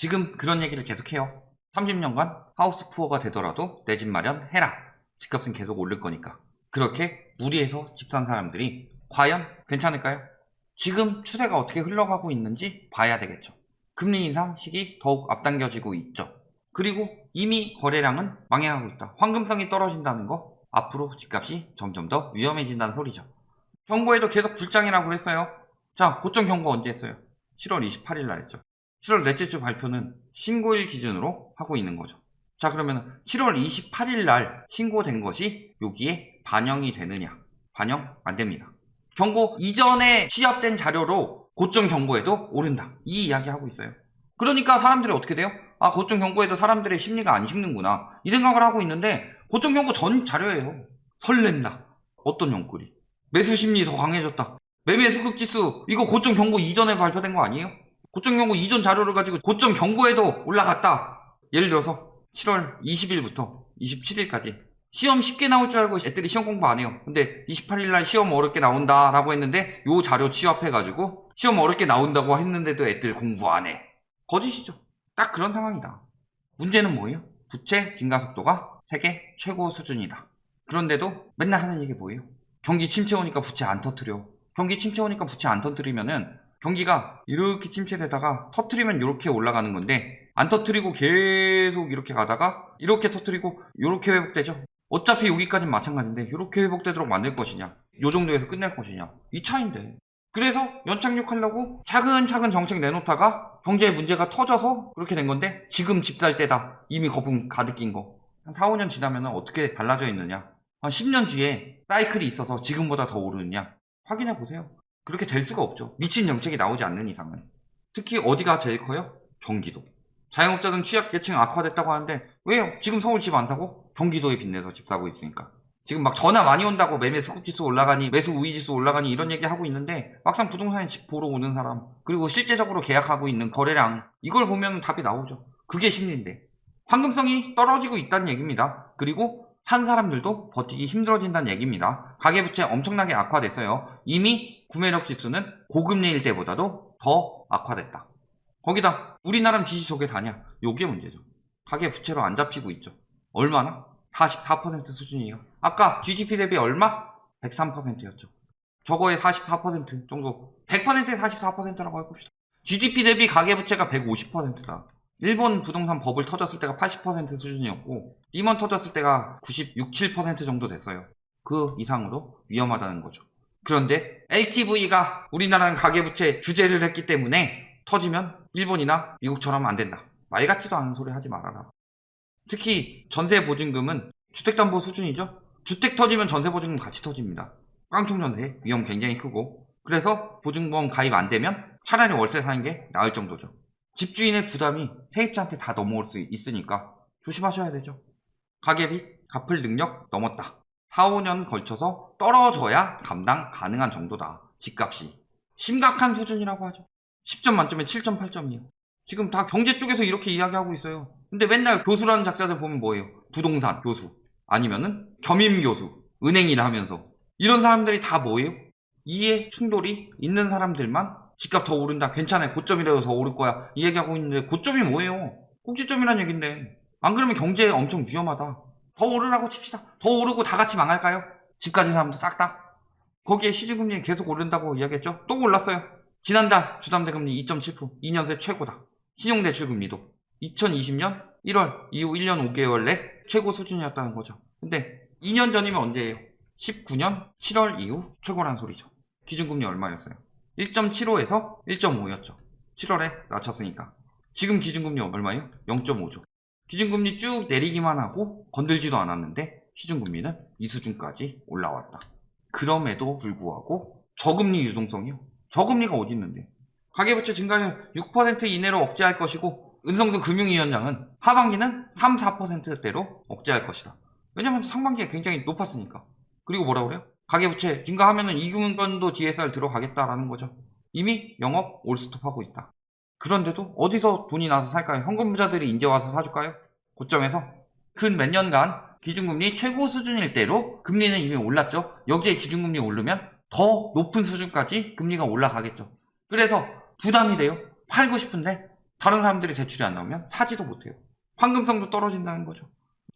지금 그런 얘기를 계속해요. 30년간 하우스 푸어가 되더라도 내 집 마련 해라. 집값은 계속 오를 거니까. 그렇게 무리해서 집 산 사람들이 과연 괜찮을까요? 지금 추세가 어떻게 흘러가고 있는지 봐야 되겠죠. 금리 인상 시기 더욱 앞당겨지고 있죠. 그리고 이미 거래량은 망해가고 있다. 황금성이 떨어진다는 거 앞으로 집값이 점점 더 위험해진다는 소리죠. 경고에도 계속 불장이라고 했어요. 자, 고점 경고 언제 했어요? 7월 28일 날 했죠. 7월 넷째 주 발표는 신고일 기준으로 하고 있는 거죠. 자, 그러면 7월 28일 날 신고된 것이 여기에 반영이 되느냐? 반영 안 됩니다. 경고 이전에 취합된 자료로 고점 경고에도 오른다. 이 이야기 하고 있어요. 그러니까 사람들이 어떻게 돼요? 아, 고점 경고에도 사람들의 심리가 안 식는구나. 이 생각을 하고 있는데 고점 경고 전 자료예요. 설렌다. 어떤 연끌이? 매수 심리 더 강해졌다. 매매 수급 지수 이거 고점 경고 이전에 발표된 거 아니에요? 고점 경고 이전 자료를 가지고 고점 경고에도 올라갔다. 예를 들어서 7월 20일부터 27일까지 시험 쉽게 나올 줄 알고 애들이 시험 공부 안 해요. 근데 28일 날 시험 어렵게 나온다라고 했는데 요 자료 취합해가지고 시험 어렵게 나온다고 했는데도 애들 공부 안 해. 거짓이죠. 딱 그런 상황이다. 문제는 뭐예요? 부채 증가 속도가 세계 최고 수준이다. 그런데도 맨날 하는 얘기 뭐예요? 경기 침체 오니까 부채 안 터트려. 경기 침체 오니까 부채 안 터트리면은 경기가 이렇게 침체되다가 터트리면 이렇게 올라가는 건데 안 터트리고 계속 이렇게 가다가 이렇게 터트리고 이렇게 회복되죠. 어차피 여기까지는 마찬가지인데 이렇게 회복되도록 만들 것이냐 요 정도에서 끝낼 것이냐 이 차인데. 그래서 연착륙하려고 차근차근 정책 내놓다가 경제에 문제가 터져서 그렇게 된 건데 지금 집 살 때다. 이미 거품 가득 낀 거. 한 4, 5년 지나면 어떻게 달라져 있느냐. 한 10년 뒤에 사이클이 있어서 지금보다 더 오르느냐. 확인해 보세요 그렇게 될 수가 없죠. 미친 정책이 나오지 않는 이상은. 특히 어디가 제일 커요? 경기도. 자영업자든 취약계층 악화됐다고 하는데 왜요? 지금 서울 집 안 사고? 경기도에 빚내서 집 사고 있으니까. 지금 막 전화 많이 온다고 매매 수급지수 올라가니 매수 우위지수 올라가니 이런 얘기 하고 있는데 막상 부동산에 집 보러 오는 사람 그리고 실제적으로 계약하고 있는 거래량 이걸 보면 답이 나오죠. 그게 심리인데. 황금성이 떨어지고 있다는 얘기입니다. 그리고 산 사람들도 버티기 힘들어진다는 얘기입니다. 가계부채 엄청나게 악화됐어요. 이미 구매력 지수는 고금리일 때보다도 더 악화됐다 거기다 우리나라는 빚이 저게 다냐 요게 문제죠 가계 부채로 안 잡히고 있죠 얼마나? 44% 수준이에요. 아까 GDP 대비 얼마? 103%였죠. 저거의 44% 정도. 100%에 44%라고 해봅시다. GDP 대비 가계부채가 150%다. 일본 부동산 버블 터졌을 때가 80% 수준이었고, 리먼 터졌을 때가 96, 7% 정도 됐어요. 그 이상으로 위험하다는 거죠. 그런데 LTV가 우리나라는 가계부채 규제를 했기 때문에 터지면 일본이나 미국처럼 안 된다. 말 같지도 않은 소리 하지 말아라. 특히 전세 보증금은 주택담보 수준이죠. 주택 터지면 전세 보증금 같이 터집니다. 깡통 전세 위험 굉장히 크고 그래서 보증보험 가입 안 되면 차라리 월세 사는 게 나을 정도죠. 집주인의 부담이 세입자한테 다 넘어올 수 있으니까 조심하셔야 되죠. 가계빚 갚을 능력 넘었다. 4, 5년 걸쳐서 떨어져야 감당 가능한 정도다. 집값이. 심각한 수준이라고 하죠. 10점 만점에 7.8점이에요. 지금 다 경제 쪽에서 이렇게 이야기하고 있어요. 근데 맨날 교수라는 작자들 보면 뭐예요? 부동산 교수. 아니면은 겸임 교수. 은행 일 하면서. 이런 사람들이 다 뭐예요? 이해 충돌이 있는 사람들만 집값 더 오른다. 괜찮아요. 고점이라도 더 오를 거야. 이 얘기하고 있는데 고점이 뭐예요? 꼭지점이란 얘긴데. 안 그러면 경제에 엄청 위험하다. 더 오르라고 칩시다. 더 오르고 다 같이 망할까요? 집 가진 사람들 싹 다. 거기에 시중금리 계속 오른다고 이야기했죠? 또 올랐어요. 지난달 주담대금리 2.7% 2년 새 최고다. 신용대출금리도 2020년 1월 이후 1년 5개월 내 최고 수준이었다는 거죠. 근데 2년 전이면 언제예요? 19년 7월 이후 최고란 소리죠. 기준금리 얼마였어요? 1.75에서 1.5였죠. 7월에 낮췄으니까. 지금 기준금리 얼마예요? 0.5죠. 기준금리 쭉 내리기만 하고 건들지도 않았는데 시중금리는 이 수준까지 올라왔다. 그럼에도 불구하고 저금리 유동성이요. 저금리가 어디 있는데? 가계부채 증가율 6% 이내로 억제할 것이고 은성수 금융위원장은 하반기는 3, 4%대로 억제할 것이다. 왜냐면 상반기에 굉장히 높았으니까. 그리고 뭐라 그래요? 가계부채 증가하면은 이금융권도 DSR 들어가겠다라는 거죠. 이미 영업 올스톱하고 있다. 그런데도 어디서 돈이 나서 살까요? 현금 부자들이 이제 와서 사줄까요? 고점에서 근 몇 년간 기준금리 최고 수준일 대로 금리는 이미 올랐죠. 여기에 기준금리 오르면 더 높은 수준까지 금리가 올라가겠죠. 그래서 부담이 돼요. 팔고 싶은데 다른 사람들이 대출이 안 나오면 사지도 못해요. 황금성도 떨어진다는 거죠.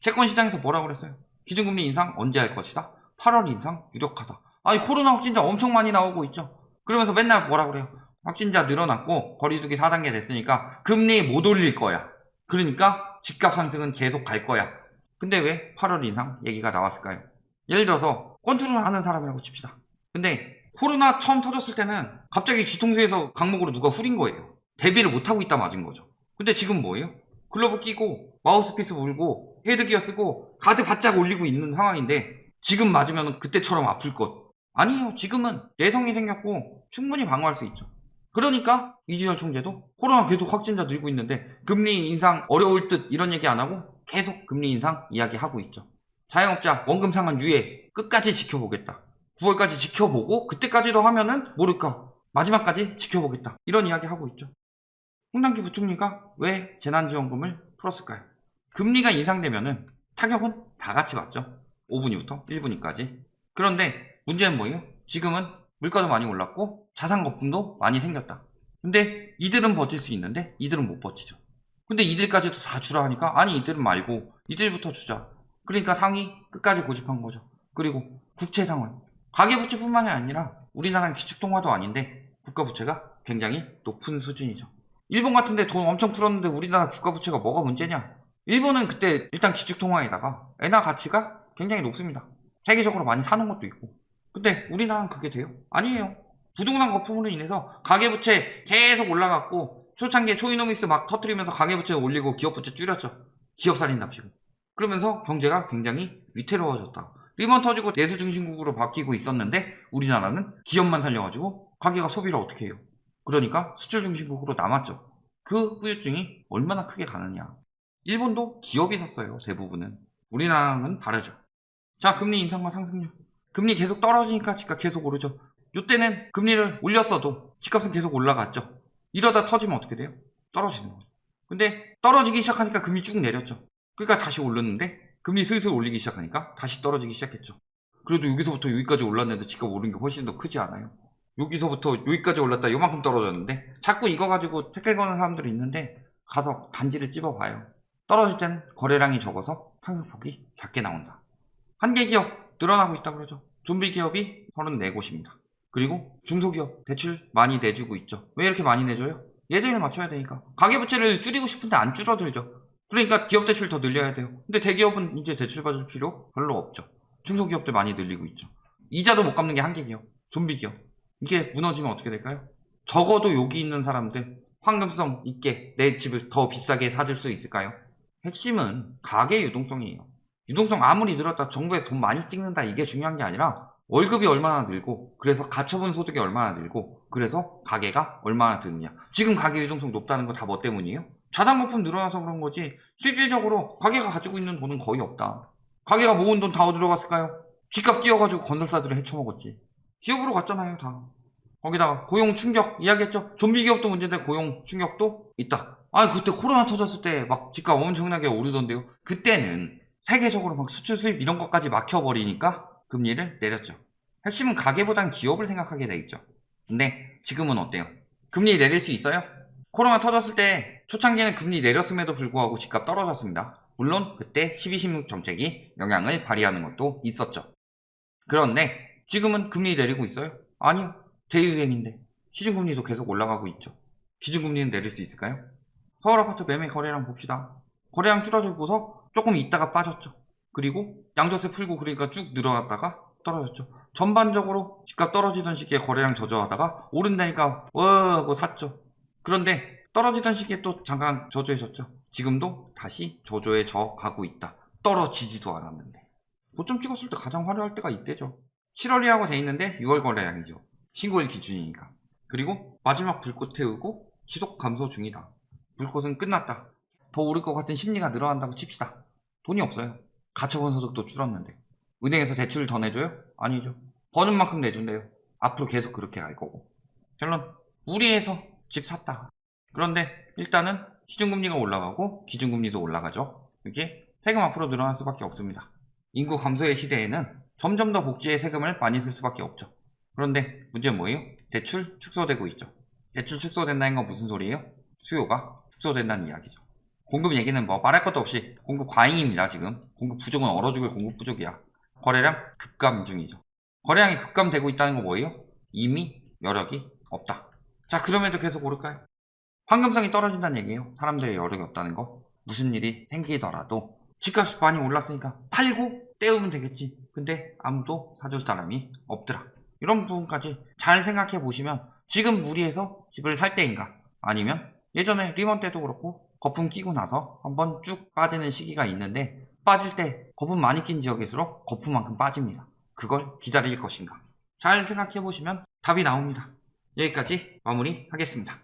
채권 시장에서 뭐라고 그랬어요? 기준금리 인상 언제 할 것이다? 8월 인상 유력하다. 아니 코로나 확진자 엄청 많이 나오고 있죠. 그러면서 맨날 뭐라 그래요? 확진자 늘어났고 거리두기 4단계 됐으니까 금리 못 올릴 거야. 그러니까 집값 상승은 계속 갈 거야. 근데 왜 8월 인상 얘기가 나왔을까요? 예를 들어서 건축을 하는 사람이라고 칩시다. 근데 코로나 처음 터졌을 때는 갑자기 뒤통수에서 강목으로 누가 후린 거예요. 대비를 못하고 있다 맞은 거죠. 근데 지금 뭐예요? 글러브 끼고 마우스피스 물고 헤드기어 쓰고 가드 바짝 올리고 있는 상황인데 지금 맞으면 그때처럼 아플 것. 아니에요. 지금은 내성이 생겼고 충분히 방어할 수 있죠. 그러니까 이준열 총재도 코로나 계속 확진자 늘고 있는데 금리 인상 어려울 듯 이런 얘기 안 하고 계속 금리 인상 이야기하고 있죠. 자영업자 원금 상환 유예 끝까지 지켜보겠다. 9월까지 지켜보고 그때까지도 하면은 모를까 마지막까지 지켜보겠다. 이런 이야기 하고 있죠. 홍남기 부총리가 왜 재난지원금을 풀었을까요? 금리가 인상되면은 타격은 다 같이 받죠. 5분위부터 1분위까지. 그런데 문제는 뭐예요? 지금은 물가도 많이 올랐고 자산 거품도 많이 생겼다. 근데 이들은 버틸 수 있는데 이들은 못 버티죠. 근데 이들까지도 다 주라 하니까 아니 이들은 말고 이들부터 주자. 그러니까 상위 끝까지 고집한 거죠. 그리고 국채 상환. 가계 부채뿐만이 아니라 우리나라는 기축통화도 아닌데 국가 부채가 굉장히 높은 수준이죠. 일본 같은데 돈 엄청 풀었는데 우리나라 국가 부채가 뭐가 문제냐? 일본은 그때 일단 기축통화에다가 엔화 가치가 굉장히 높습니다. 세계적으로 많이 사는 것도 있고. 근데 우리나라는 그게 돼요? 아니에요. 부동산 거품으로 인해서 가계부채 계속 올라갔고 초창기에 초이노믹스 막 터트리면서 가계부채 올리고 기업부채 줄였죠. 기업 살린답시고. 그러면서 경제가 굉장히 위태로워졌다. 리먼 터지고 내수 중심국으로 바뀌고 있었는데 우리나라는 기업만 살려가지고 가게가 소비를 어떻게 해요? 그러니까 수출 중심국으로 남았죠. 그 후유증이 얼마나 크게 가느냐. 일본도 기업이 샀어요. 대부분은. 우리나라는 다르죠. 자, 금리 인상과 상승률. 금리 계속 떨어지니까 집값 계속 오르죠. 이때는 금리를 올렸어도 집값은 계속 올라갔죠. 이러다 터지면 어떻게 돼요? 떨어지는 거죠. 근데 떨어지기 시작하니까 금리 쭉 내렸죠. 그러니까 다시 오르는데 금리 슬슬 올리기 시작하니까 다시 떨어지기 시작했죠. 그래도 여기서부터 여기까지 올랐는데 집값 오른 게 훨씬 더 크지 않아요? 여기서부터 여기까지 올랐다 요만큼 떨어졌는데 자꾸 이거 가지고 택배 거는 사람들이 있는데 가서 단지를 찝어봐요. 떨어질 땐 거래량이 적어서 상승폭이 작게 나온다. 한계 기업 늘어나고 있다 그러죠. 좀비 기업이 34곳입니다. 그리고 중소기업 대출 많이 내주고 있죠. 왜 이렇게 많이 내줘요? 예대를 맞춰야 되니까. 가계부채를 줄이고 싶은데 안 줄어들죠. 그러니까 기업 대출 더 늘려야 돼요. 근데 대기업은 이제 대출 받을 필요 별로 없죠. 중소기업들 많이 늘리고 있죠. 이자도 못 갚는 게 한계 기업, 좀비 기업. 이게 무너지면 어떻게 될까요? 적어도 여기 있는 사람들 황금성 있게 내 집을 더 비싸게 사줄 수 있을까요? 핵심은 가계 유동성이에요. 유동성 아무리 늘었다 정부에 돈 많이 찍는다 이게 중요한 게 아니라 월급이 얼마나 늘고 그래서 가처분 소득이 얼마나 늘고 그래서 가계가 얼마나 드느냐. 지금 가계 유동성 높다는 거 다 뭐 때문이에요? 자산 거품 늘어나서 그런 거지. 실질적으로 가계가 가지고 있는 돈은 거의 없다. 가계가 모은 돈 다 어디로 갔을까요? 집값 뛰어가지고 건설사들이 헤쳐먹었지. 기업으로 갔잖아요 다. 거기다가 고용 충격 이야기했죠? 좀비 기업도 문제인데 고용 충격도 있다. 아 그때 코로나 터졌을 때 막 집값 엄청나게 오르던데요? 그때는 세계적으로 막 수출 수입 이런 것까지 막혀버리니까 금리를 내렸죠. 핵심은 가계보단 기업을 생각하게 돼 있죠. 근데 지금은 어때요? 금리 내릴 수 있어요? 코로나 터졌을 때 초창기에는 금리 내렸음에도 불구하고 집값 떨어졌습니다. 물론 그때 12, 16 정책이 영향을 발휘하는 것도 있었죠. 그런데 지금은 금리 내리고 있어요? 아니요. 대유행인데 시중금리도 계속 올라가고 있죠. 기준금리는 내릴 수 있을까요? 서울 아파트 매매 거래량 봅시다. 거래량 줄어들고서 조금 있다가 빠졌죠. 그리고 양도세 풀고 그러니까 쭉 늘어났다가 떨어졌죠. 전반적으로 집값 떨어지던 시기에 거래량 저조하다가 오른다니까 와 하고 샀죠. 그런데 떨어지던 시기에 또 잠깐 저조해졌죠. 지금도 다시 저조해져 가고 있다. 떨어지지도 않았는데. 고점 찍었을 때 가장 화려할 때가 이때죠. 7월이라고 돼 있는데 6월 거래량이죠. 신고일 기준이니까. 그리고 마지막 불꽃 태우고 지속 감소 중이다. 불꽃은 끝났다. 더 오를 것 같은 심리가 늘어난다고 칩시다. 돈이 없어요. 가처분 소득도 줄었는데. 은행에서 대출을 더 내줘요? 아니죠. 버는 만큼 내준대요. 앞으로 계속 그렇게 갈 거고. 결론, 무리해서 집 샀다. 그런데 일단은 시중금리가 올라가고 기준금리도 올라가죠. 이게 세금 앞으로 늘어날 수밖에 없습니다. 인구 감소의 시대에는 점점 더 복지에 세금을 많이 쓸 수밖에 없죠. 그런데 문제는 뭐예요? 대출 축소되고 있죠. 대출 축소된다는 건 무슨 소리예요? 수요가 축소된다는 이야기죠. 공급 얘기는 뭐 말할 것도 없이 공급 과잉입니다 지금. 공급 부족은 얼어 죽을 공급 부족이야. 거래량 급감 중이죠. 거래량이 급감되고 있다는 거 뭐예요? 이미 여력이 없다. 자 그럼에도 계속 오를까요? 황금성이 떨어진다는 얘기예요. 사람들의 여력이 없다는 거. 무슨 일이 생기더라도 집값이 많이 올랐으니까 팔고 떼우면 되겠지. 근데 아무도 사줄 사람이 없더라. 이런 부분까지 잘 생각해 보시면 지금 무리해서 집을 살 때인가 아니면 예전에 리먼 때도 그렇고 거품 끼고 나서 한번 쭉 빠지는 시기가 있는데 빠질 때 거품 많이 낀 지역일수록 거품만큼 빠집니다. 그걸 기다릴 것인가? 잘 생각해 보시면 답이 나옵니다. 여기까지 마무리하겠습니다.